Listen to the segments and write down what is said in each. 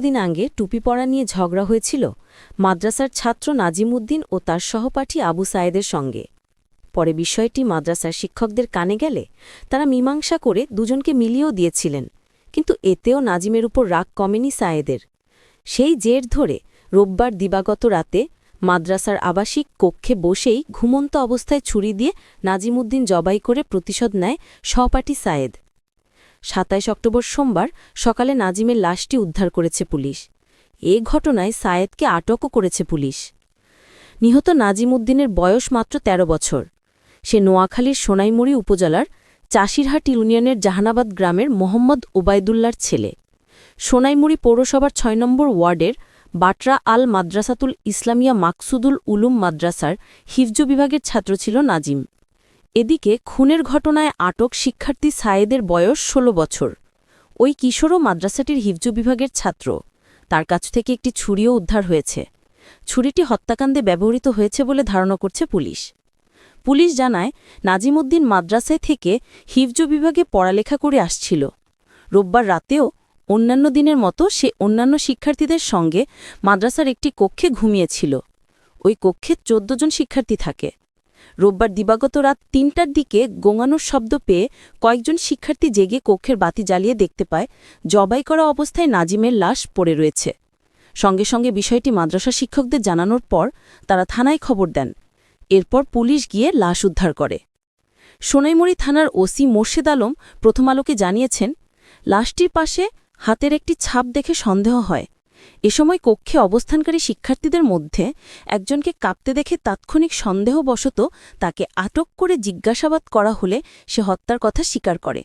দিন আগে টুপি পরা নিয়ে ঝগড়া হয়েছিল মাদ্রাসার ছাত্র নাজিমুদ্দিন ও তার সহপাঠী আবু সায়েদের সঙ্গে। পরে বিষয়টি মাদ্রাসার শিক্ষকদের কানে গেলে তারা মীমাংসা করে দুজনকে মিলিয়েও দিয়েছিলেন, কিন্তু এতেও নাজিমের উপর রাগ কমেনি সায়েদের। সেই জের ধরে রোববার দিবাগত রাতে মাদ্রাসার আবাসিক কক্ষে বসেই ঘুমন্ত অবস্থায় ছুরি দিয়ে নাজিমুদ্দিন জবাই করে প্রতিশোধ নেয় সহপাঠী সায়েদ। সাতাইশ অক্টোবর সোমবার সকালে নাজিমের লাশটি উদ্ধার করেছে পুলিশ। এ ঘটনায় সায়েদকে আটকও করেছে পুলিশ। নিহত নাজিম উদ্দিনের বয়স মাত্র ১৩ বছর। সে নোয়াখালীর সোনাইমুড়ি উপজেলার চাষিরহাট ইউনিয়নের জাহানাবাদ গ্রামের মোহাম্মদ ওবায়দুল্লার ছেলে। সোনাইমুড়ি পৌরসভার ছয় নম্বর ওয়ার্ডের বাটরা আল মাদ্রাসাতুল ইসলামিয়া মাকসুদুল উলুম মাদ্রাসার হিফজু বিভাগের ছাত্র ছিল নাজিম। এদিকে খুনের ঘটনায় আটক শিক্ষার্থী সায়েদের বয়স ১৬ বছর। ওই কিশোরও মাদ্রাসাটির হিফজু বিভাগের ছাত্র। তার কাছ থেকে একটি ছুরিও উদ্ধার হয়েছে। ছুরিটি হত্যাকাণ্ডে ব্যবহৃত হয়েছে বলে ধারণা করছে পুলিশ। পুলিশ জানায়, নাজিমুদ্দিন মাদ্রাসায় থেকে হিফজু বিভাগে পড়ালেখা করে আসছিল। রোববার রাতেও অন্যান্য দিনের মতো সে অন্যান্য শিক্ষার্থীদের সঙ্গে মাদ্রাসার একটি কক্ষে ঘুমিয়েছিল। ওই কক্ষে চোদ্দ জন শিক্ষার্থী থাকে। রোববার দিবাগত রাত তিনটার দিকে গোঙানোর শব্দ পেয়ে কয়েকজন শিক্ষার্থী জেগে কক্ষের বাতি জ্বালিয়ে দেখতে পায় জবাই করা অবস্থায় নাজিমের লাশ পড়ে রয়েছে। সঙ্গে সঙ্গে বিষয়টি মাদ্রাসা শিক্ষকদের জানানোর পর তারা থানায় খবর দেন। এরপর পুলিশ গিয়ে লাশ উদ্ধার করে। সোনাইমুড়ি থানার ওসি মোর্শেদ আলম প্রথম আলোকে জানিয়েছেন, লাশটির পাশে হাতের একটি ছাপ দেখে সন্দেহ হয়। এ সময় কক্ষে অবস্থানকারী শিক্ষার্থীদের মধ্যে একজনকে কাঁপতে দেখে তাৎক্ষণিক সন্দেহবশত তাকে আটক করে জিজ্ঞাসাবাদ করা হলে সে হত্যার কথা স্বীকার করে।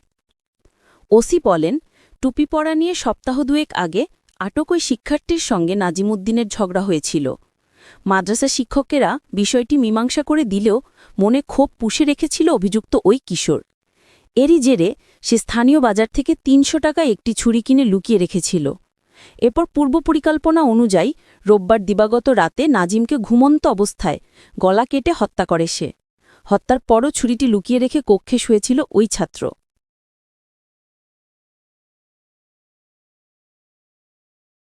ওসি বলেন, টুপি পরা নিয়ে সপ্তাহ দুয়েক আগে আটক ওই শিক্ষার্থীর সঙ্গে নাজিমুদ্দিনের ঝগড়া হয়েছিল। মাদ্রাসা শিক্ষকেরা বিষয়টি মীমাংসা করে দিলেও মনে ক্ষোভ পুষে রেখেছিল অভিযুক্ত ওই কিশোর। এরই জেরে সে স্থানীয় বাজার থেকে তিনশো টাকা একটি ছুরি কিনে লুকিয়ে রেখেছিল। এরপর পূর্ব পরিকল্পনা অনুযায়ী রোববার দিবাগত রাতে নাজিমকে ঘুমন্ত অবস্থায় গলা কেটে হত্যা করে সে। হত্যার পরও ছুরিটি লুকিয়ে রেখে কক্ষে শুয়েছিল ওই ছাত্র।